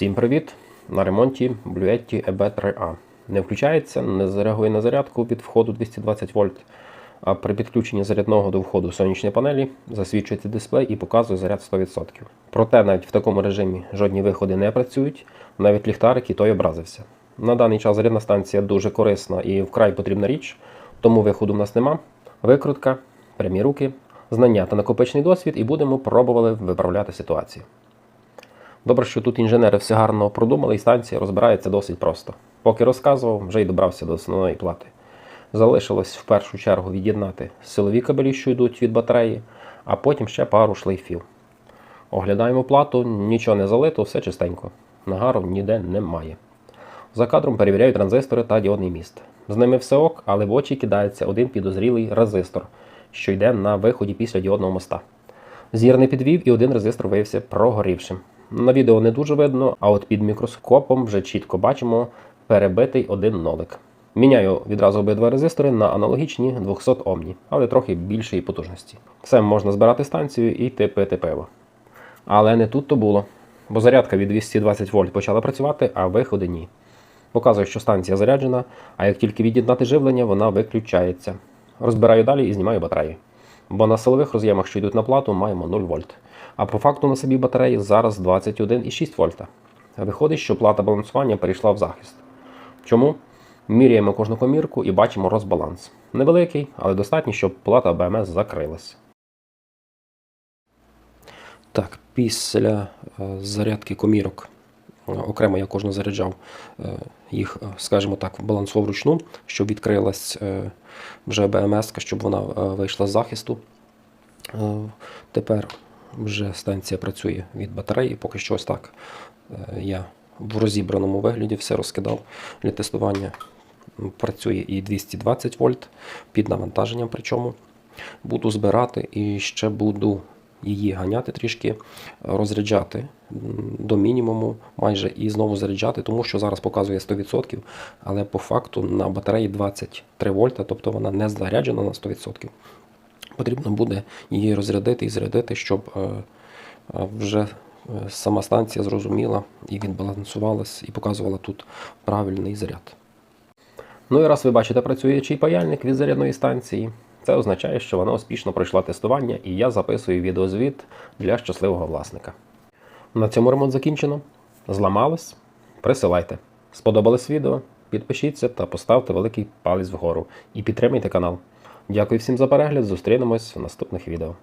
Всім привіт! На ремонті Bluetti EB3A. Не включається, не реагує на зарядку від входу 220 вольт. А при підключенні зарядного до входу сонячної панелі засвідчується дисплей і показує заряд 100%. Проте навіть в такому режимі жодні виходи не працюють, навіть ліхтарик і той образився. На даний час зарядна станція дуже корисна і вкрай потрібна річ, тому виходу в нас нема. Викрутка, прямі руки, знання та накопичений досвід, і будемо пробували виправляти ситуацію. Добре, що тут інженери все гарно продумали, і станція розбирається досить просто. Поки розказував, вже й добрався до основної плати. Залишилось в першу чергу від'єднати силові кабелі, що йдуть від батареї, а потім ще пару шлейфів. Оглядаємо плату, нічого не залито, все чистенько. Нагару ніде немає. За кадром перевіряю транзистори та діодний міст. З ними все ок, але в очі кидається один підозрілий резистор, що йде на виході після діодного моста. Зір не підвів і один резистор виявився прогорівшим. На відео не дуже видно, а от під мікроскопом вже чітко бачимо перебитий один нолик. Міняю відразу обидва резистори на аналогічні 200 Омні, але трохи більшої потужності. Все можна збирати станцію і йти пити пиво. Але не тут то було, бо зарядка від 220 вольт почала працювати, а виходи ні. Показує, що станція заряджена, а як тільки від'єднати живлення, вона виключається. Розбираю далі і знімаю батареї. Бо на силових роз'ємах, що йдуть на плату, маємо 0 вольт. А по факту на собі батареї зараз 21,6 вольта. Виходить, що плата балансування перейшла в захист. Чому? Міряємо кожну комірку і бачимо розбаланс. Невеликий, але достатній, щоб плата БМС закрилась. Так, після е, зарядки комірок окремо я кожну заряджав е, їх, е, скажімо так, балансував вручну, щоб відкрилась е, вже БМС, щоб вона е, вийшла з захисту. Е, Тепер вже станція працює від батареї, поки що ось так. Е, Я в розібраному вигляді все розкидав для тестування. Працює і 220 вольт під навантаженням. Причому буду збирати і ще буду її ганяти трішки, розряджати до мінімуму майже і знову заряджати, тому що зараз показує 100%, але по факту на батареї 23 вольта, тобто вона не заряджена на 100%. Потрібно буде її розрядити і зарядити, щоб е, е, вже е, сама станція зрозуміла і відбалансувалась і показувала тут правильний заряд. Ну і раз ви бачите працюючий паяльник від зарядної станції, це означає, що вона успішно пройшла тестування і я записую відеозвіт для щасливого власника. На цьому ремонт закінчено. Зламалось? Присилайте. Сподобалось відео? Підпишіться та поставте великий палець вгору і підтримайте канал. Дякую всім за перегляд. Зустрінемось в наступних відео.